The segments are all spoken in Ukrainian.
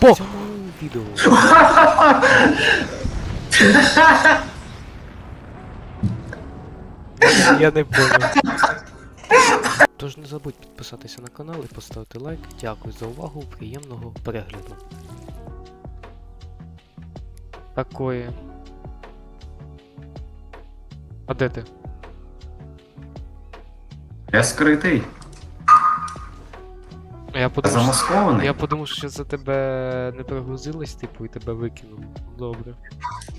По! Цьому відео. Я не понял. Тож не забудь підписатися на канал і поставити лайк. Дякую за увагу, приємного перегляду. Такое. А де ти? Я скритий. Я подумав, замаскований. я подумав, що за тебе не прогрузилось, типу, і тебе викинув. Добре.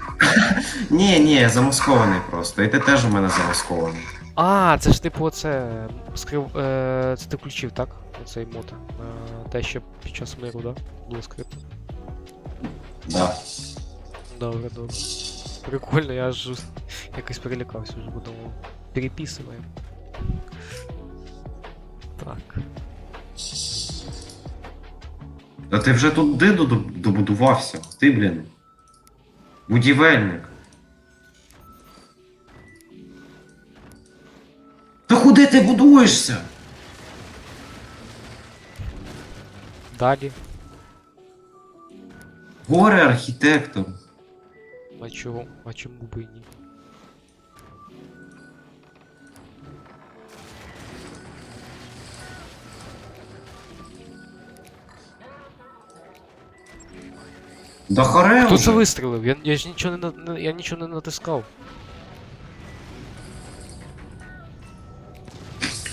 Ні, ні, замаскований просто. І ти теж у мене замаскований. А, це ж типу оце. Скрив. Е, це ти включив, так? Оцей мод. Е, те, що під час миру, да? Було скрипт. Да. Добре, добре. Прикольно, я аж якось перелякався вже, подумав. Переписуємо. Так. Та ти вже туди додо- добудувався. Ти, блін. Будівельник. Та куди ти будуєшся? Далі. Горе архітектор. А чого? А чому би і ні? Да хоре Хто це вистрілив? Я, я ж нічого не, на- я нічого не натискав.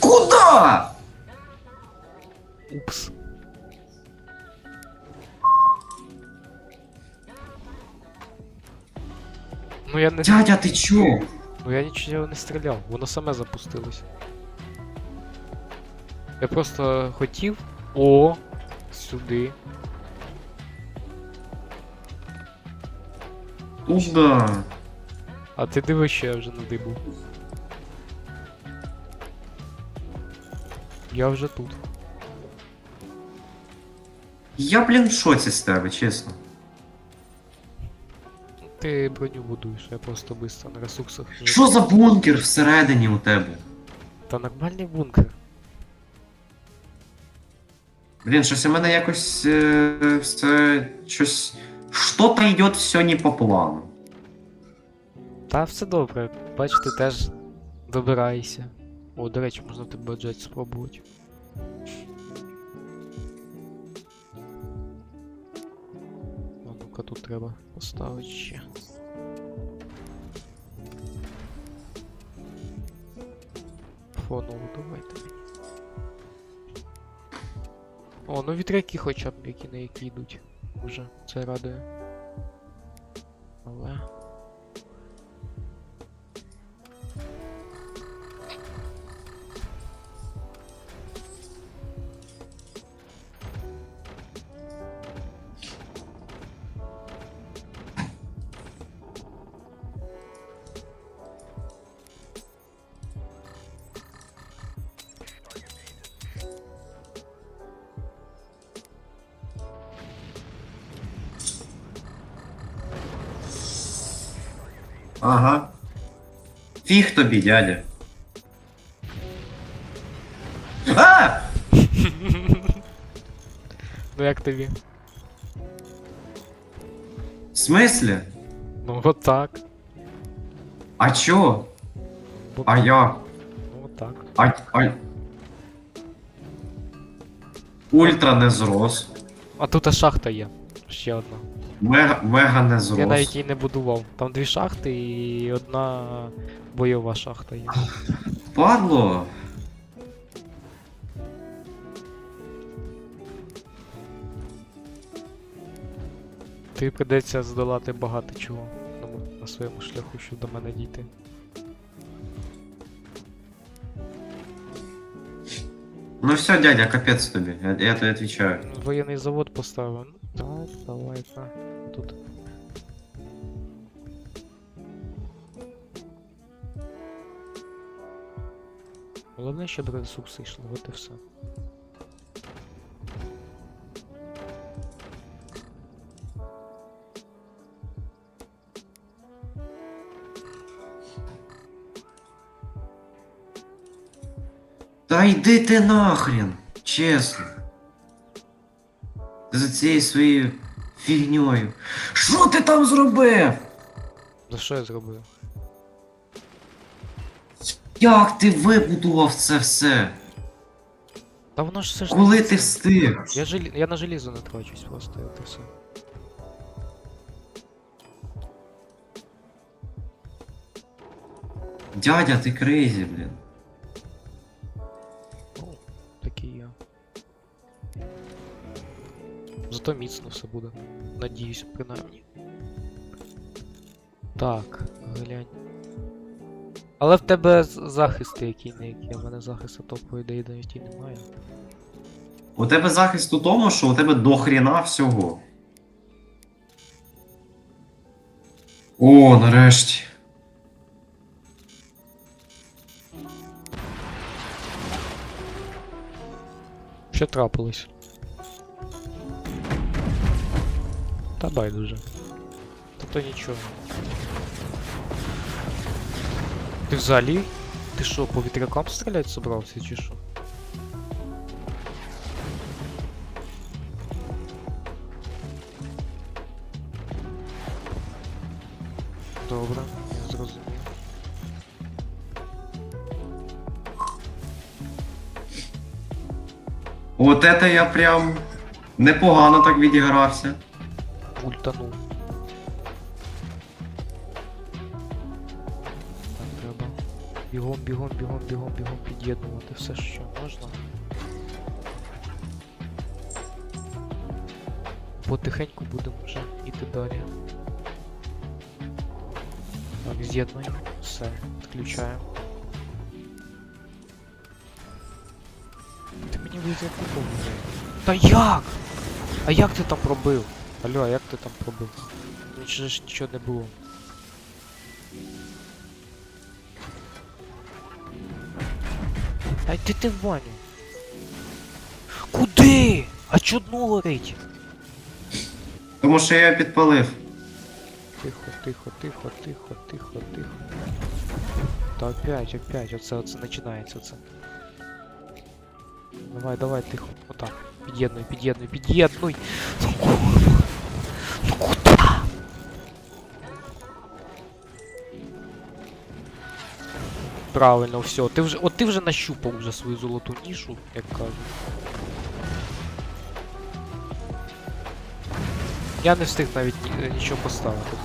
Куда? Упс. Ну я не. Дядя, ти чо? Ну я нічого не стріляв, воно саме запустилось. Я просто хотів. О! Сюди. Туда. А ти дивись, що я вже надибав. Я вже тут. Я, блін, в шоці з тебе, чесно. Ти броню будуєш, я просто быстро на ресурсах. Що за бункер всередині у тебе? Та нормальний бункер. Блін, щось у мене якось е, все щось. Що-то йде все не по плану. Та все добре, бач, ти теж добираєшся. О, до речі, можна тебе джет спробувати. А ну-ка тут треба поставити ще. Фонову давайте. О, ну вітряки хоча б які на які йдуть. Уже це радує. Ага. Фіг тобі, дядя. А! Ну як тобі? В смислі? Ну от так. А чо? Бо- А як? Ну от так. А, а... Ультра не зрос. А тут а шахта є. Ще одна. Мега, мега не Я навіть її не будував. Там дві шахти і одна бойова шахта є. Падло. Тобі придеться здолати багато чого на, на своєму шляху, щоб до мене дійти. Ну все, дядя, капець тобі. Я, я тобі відповідаю. Воєнний завод поставив. Давай, так. Тут. Головне, щоб ресурси йшли, от і все. Та йди ти нахрен, чесно. Ти, з цією своєю фігньою. Що ти там зробив? За що я зробив? Як ти вибудував це все? Та воно ж все ж. Коли ти встиг? Я, желі... я на желізо не трачусь просто, от і все. Дядя, ти крейзі, блін. Зато міцно все буде. Надіюсь, принаймні. Так, глянь. Але в тебе захисти які не які. У мене захисту топової деїдності немає. У тебе захист у тому, що у тебе до хріна всього. О, нарешті. Що трапилось? Та байдуже. Та то нічого. Ти взагалі? Ти що, по вітрякам стріляти собрався чи що? Добре, я зрозумів. От это я прям непогано так відігрався. Ультанув. Так, треба. Бігом, бігом, бігом, бігом, бігом під'єднувати все, що можна. Потихеньку будемо вже йти далі. Так, з'єднуємо. Все, відключаємо. Ти мені вийде вже. Та як? А як ти там пробив? Алло, а як ти там пробив? Нічого ж нічого не було. Та йди ти в баню. Куди? А чо дно горить? Тому що я підпалив. Тихо, тихо, тихо, тихо, тихо, тихо. Та опять, опять, оце, оце починається це. Давай, давай, тихо. Отак. Під'єднуй, під'єднуй, під'єднуй. Правильно, все. Ти вже, от ти вже нащупав вже свою золоту нішу, як кажуть. Я не встиг навіть ні- нічого поставити.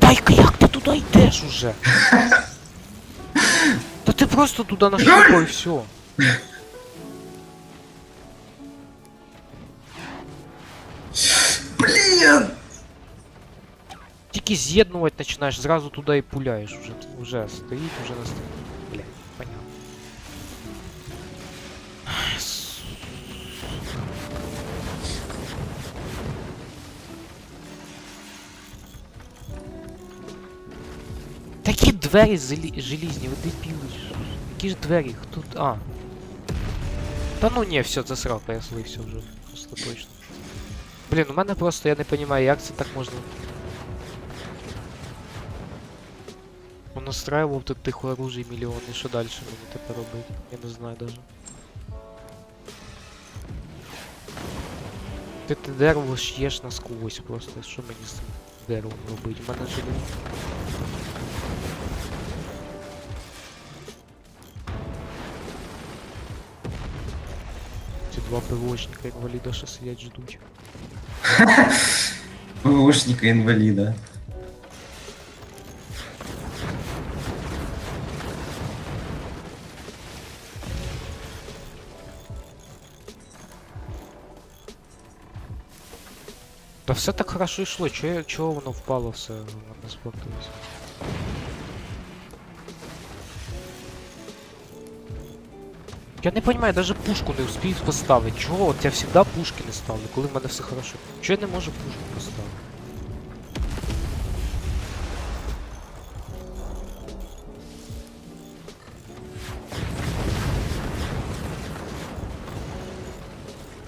Дай-ка як ти туди йдеш уже? Та ти просто туди нащупав і все. Блін! Тільки з'єднувати починаєш, зразу туди і пуляєш уже. Уже стоїть, уже на стоїть. Двері зелі- желізні, ви дебіли. ж. Які ж двері? Хто. А. Та ну ні, все, срака, я слився вже. Просто точно. Блін, у мене просто я не розумію, як це так можна. Понастраював тут тих оружий мільйони, що далі мені тепер робити? Я не знаю даже. Ти те дерево ш'єш насквозь просто, що мені з цим деревом робити? У мене желізо. два ПВОшника інваліда що сидять ждуть. ПВОшника інваліда. Та все так хорошо йшло, чого, чого воно впало все, воно спортилось. Я не понимаю, даже пушку не успію поставити. Чого? От я завжди пушки не ставлю, коли в мене все хорошо. Чого я не можу пушку поставити?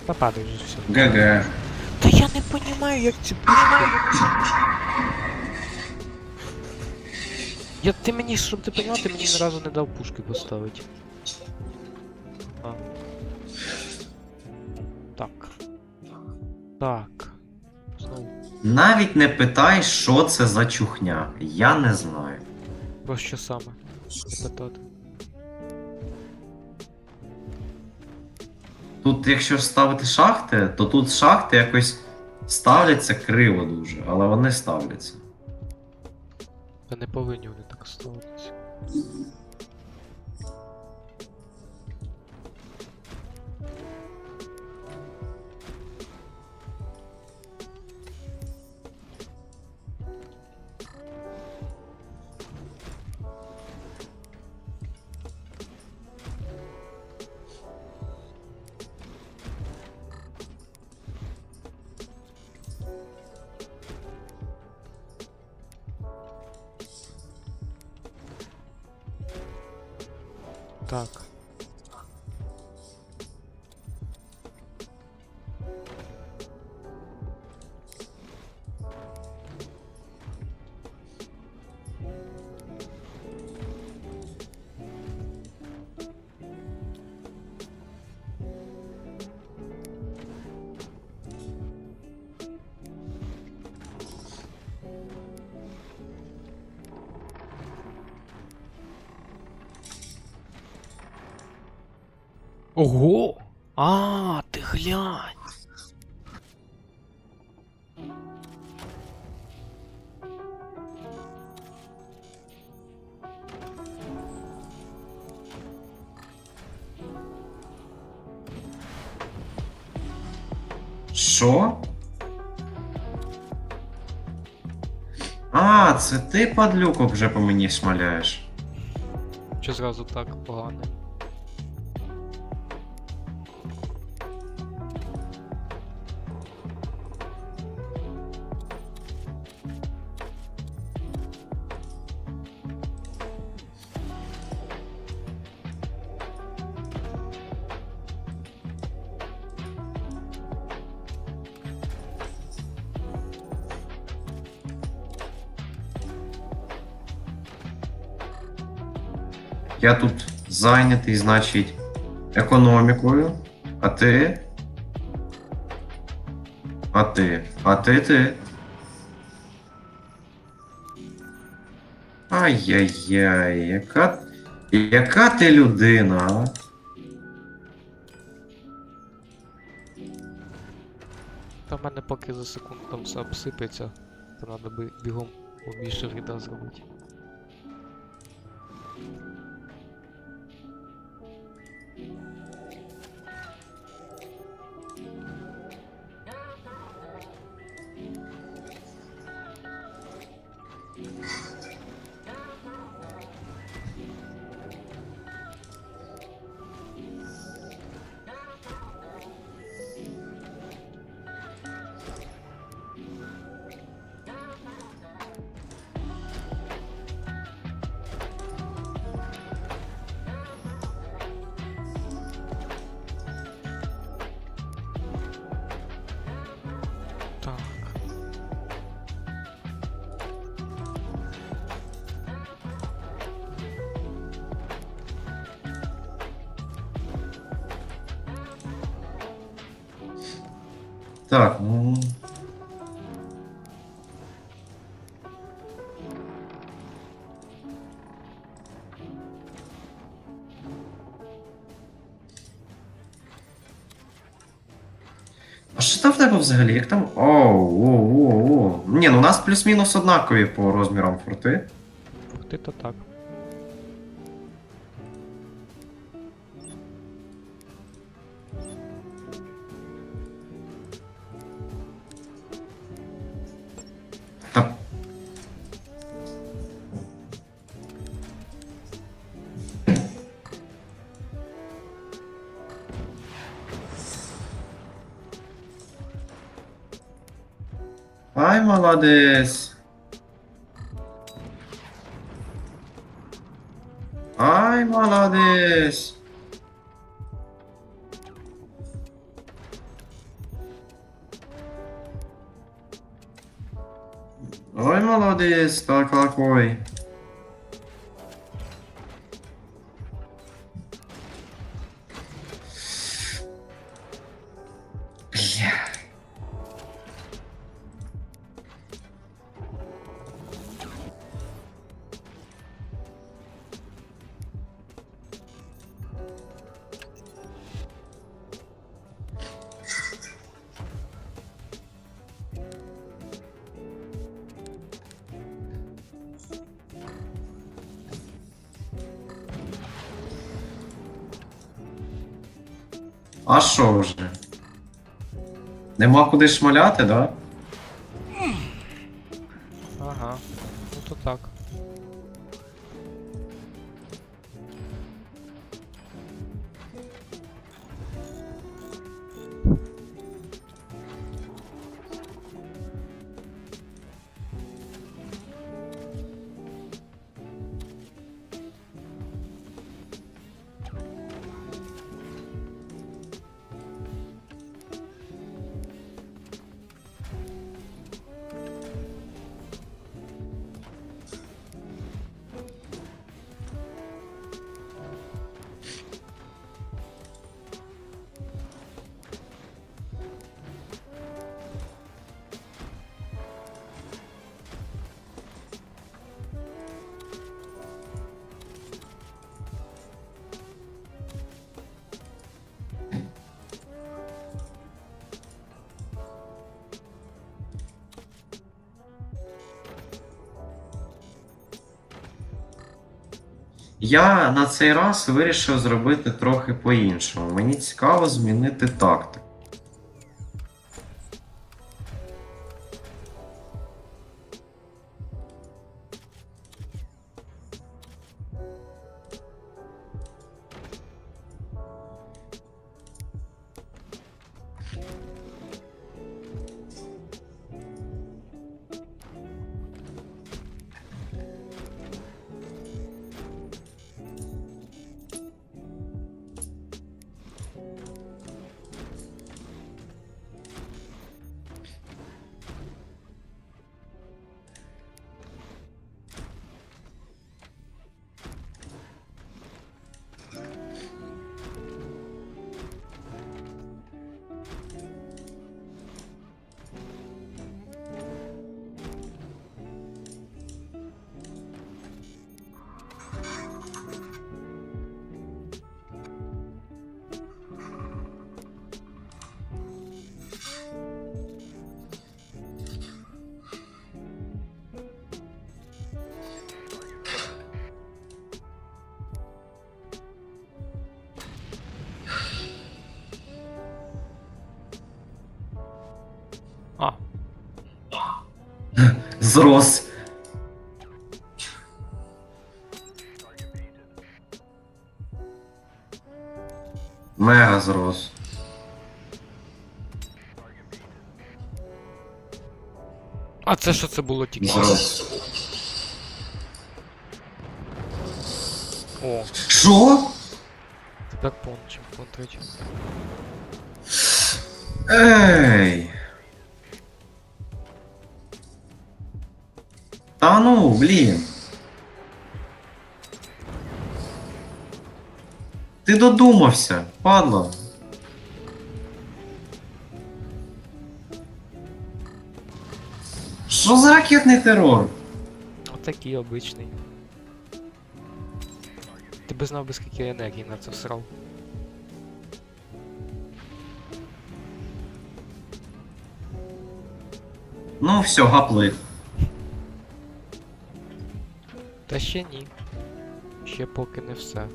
Та падай вже все. ГГ. Та я не понимаю, як це понимаю. Я ти мені, щоб ти поняв, ти мені ні разу не дав пушки поставити. Так. Так. Знову. Навіть не питай, що це за чухня. Я не знаю. Про що саме? Питати. Тут, якщо ставити шахти, то тут шахти якось ставляться криво дуже, але вони ставляться. Та не повинні вони так ставитися. Так. Ого! А, ти глянь! Що? А, це ти падлюку вже по мені шмаляєш. Чи зразу так погано? Я тут зайнятий, значить, економікою. А ти? А ти? А ти ти? Ай-яй-яй, яка. Яка ти людина. Та в мене поки за секунду там все обсипеться, то треба би бігом побільше вреда зробити. Так, ну. А що там в тебе взагалі? Як там. Оу, оу, оу, оу. Ні, ну у нас плюс-мінус однакові по розмірам форти. Ти то так. foda? Ai, malades. Ai, malades, tá, calacoi. Що вже? Нема куди шмаляти, да? Я на цей раз вирішив зробити трохи по-іншому. Мені цікаво змінити тактику. Зрос. Мега зрос. а це що це було тільки? Зрос. О, Що? тепер пон, чемпіон третій. Ей. Ну, блін. Ти додумався, падла. Що за ракетний терор? Отакий обичний. Ти би знав би скільки енергії на це всрав. Ну все, гаплив. Ще ні. Ще поки не все.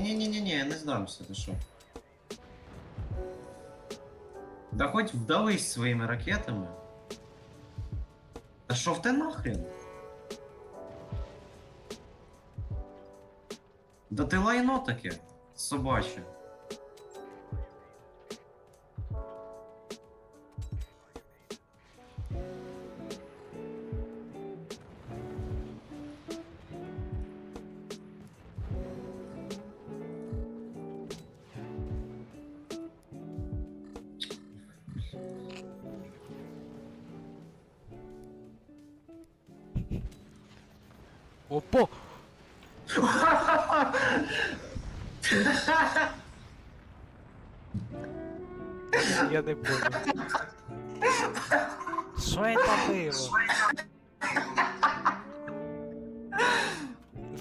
Ні-ні-ні-ні, я не здамся, ти що? Да хоть вдались своїми ракетами. Та що в те нахрен? Да ти лайно таке, собаче.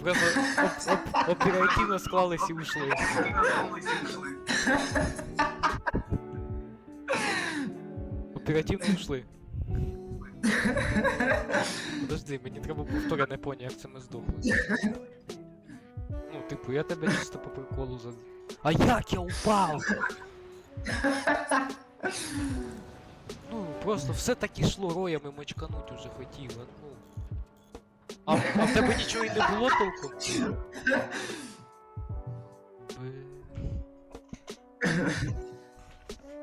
Просто оп, оп, оперативно склались і ушли. Оперативно ушли. Подожди, мені треба повторене поняття, як це ми здохли. Ну, типу, я тебе чисто по приколу за. А як я упав? Ну, просто все так ішло роями мочкануть уже хотіло, ну. А, а в тебе нічого і не було толком? Бе-